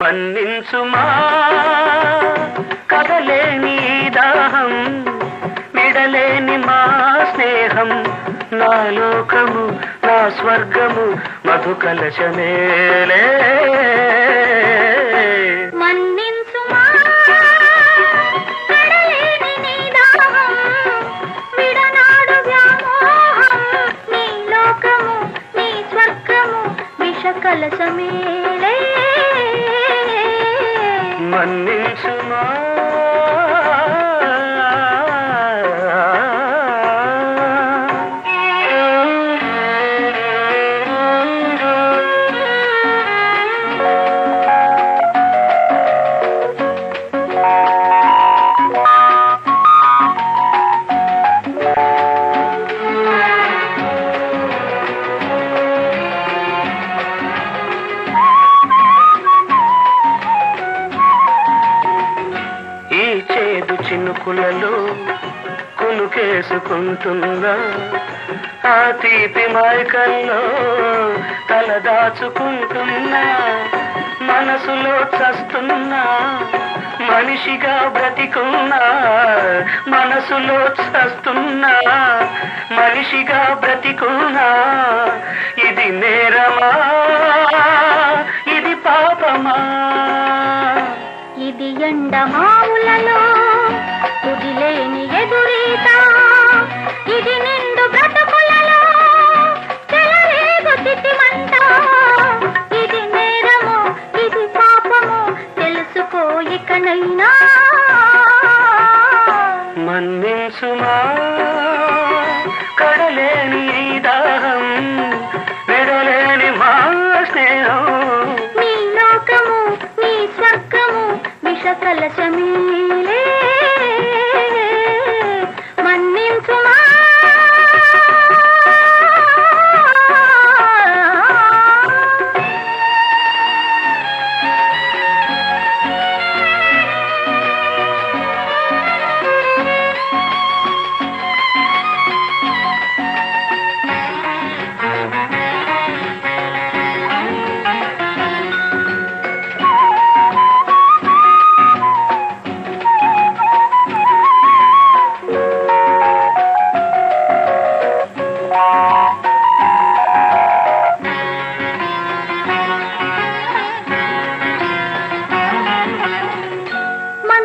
మన్నించుమా కదలేని దాహం విడలేని మా స్నేహం నా లోకము నా స్వర్గము మధు కలశమేలే మన్నించుమా? చినుకులలో కునుకేసుకుంటున్నా ఆ తీపి మైకల్లో తల దాచుకుంటున్నా మనసులో చస్తున్నా మనిషిగా బ్రతికున్నా మనసులో చస్తున్నా మనిషిగా బ్రతికున్నా ఇది నేరమా? ఇది పాపమా? ఇది ఎండమావులలో కుదిలేని ఎదురీత ఇది నిండు బ్రతుకులలో చెలరేగు చితిమంట ఇది నేరము ఇది పాపము తెలుసుకో ఇకనైనా మన్నించుమా కడలేని దాహం విడలేని మా స్నేహం. నీ లోకము నీ స్వర్గము విష కలశమీలే.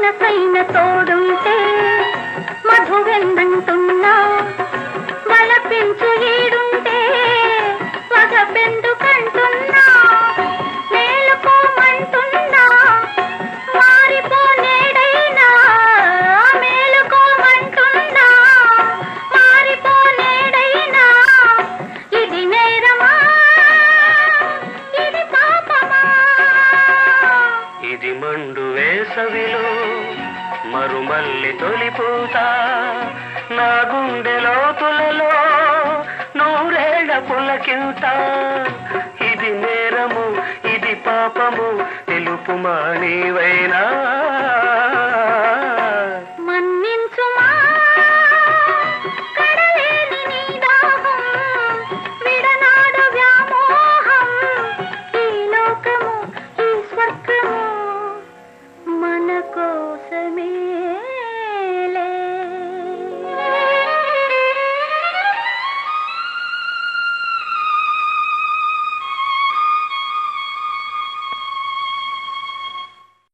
మనసైన తోడుంటే మధువెందంటున్నా బలపించు ఏడు వేసవిలో మరుమల్లి తొలిపూత నా గుండె లోతులలో నూరేళ్ళ పులకింత. ఇది నేరము ఇది పాపము తెలుపుమా నీవైనా